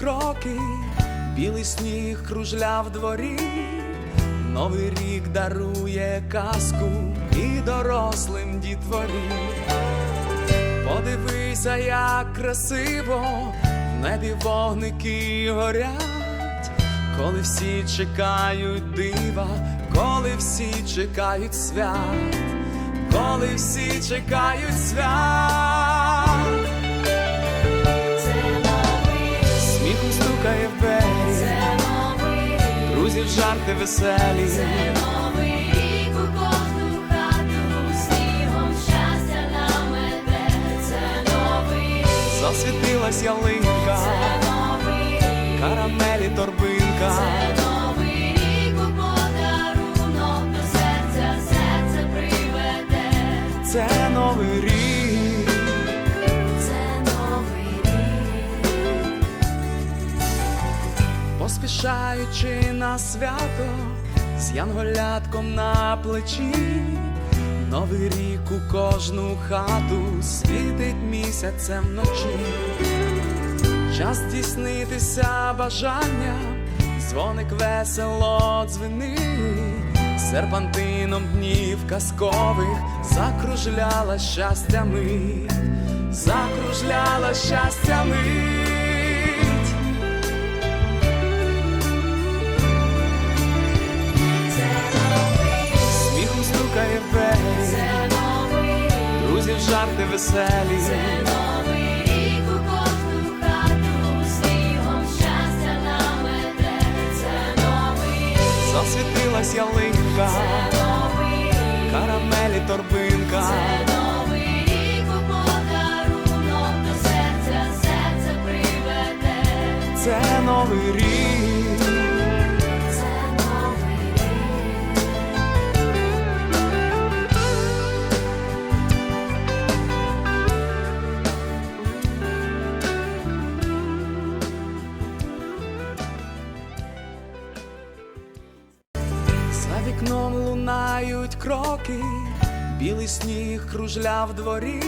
кроки, білий сніг кружля в дворі, Новий рік дарує казку і дорослим дітворі. Подивися, як красиво в небі вогники горять, коли всі чекають дива, коли всі чекають свят, коли всі чекають свят. Друзів жарти веселі. це новий рік у кожну хату, снігом щастя намете, це новий рік, Засвітилась ялинка, це новий рік, карамелі торбинка. це новий рік у подарунок до серця, серце приведе, Це новий рік, поспішаючи на свято, з янголятком на плечі. Новий рік у кожну хату світить місяцем вночі. Час здійснитися бажання, дзвоник весело дзвенить, серпантином днів казкових закружляла щастя мить, закружляла щастя мить. Веселі. Це новий рік у кожну хату, снігом щастя намете, це новий рік, Засвітилась ялинка, це новий рік, карамелі торбинка. це новий рік у подарунок до серця, серце приведе, Це новий рік, кроки, білий сніг кружля в дворі.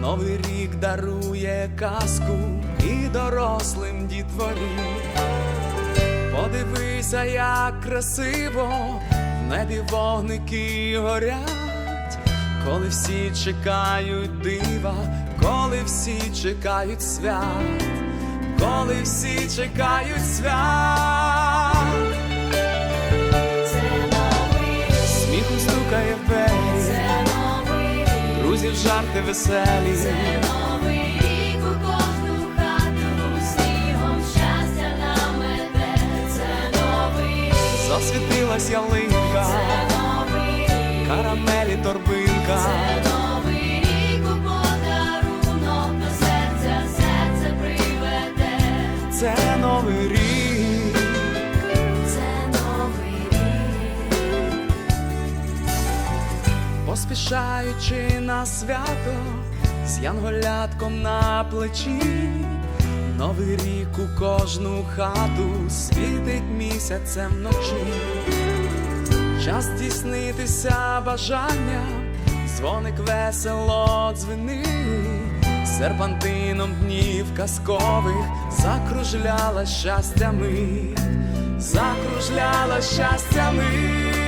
Новий рік дарує казку і дорослим дітворі. Подивися, як красиво в небі вогники горять, коли всі чекають дива, коли всі чекають свят, коли всі чекають свят. Друзів жарти веселі. це новий рік у кожну хату, снігом щастя намете, це новий рік, Засвітилась ялинка, це новий рік, карамелі торбинка. це новий рік у подарунок до серця, серце приведе, Це новий рік, поспішаючи на свято, з янголятком на плечі. Новий рік у кожну хату світить місяцем вночі. Час здійснитися бажання, дзвоник весело дзвенить, серпантином днів казкових закружляла щастя мить, закружляла щастя мить.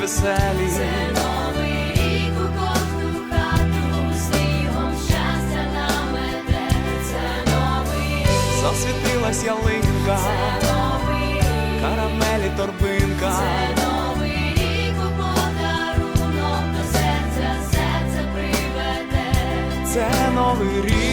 Веселі. це новий рік у кожну хату, снігом щастя намете, це новий рік, Засвітилась ялинка, це новий рік, карамелі торбинка. це новий рік у подарунок. До серця, серце приведе, Це новий рік,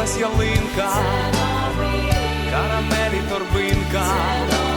Загорілась ялинка, карамелі торбинка.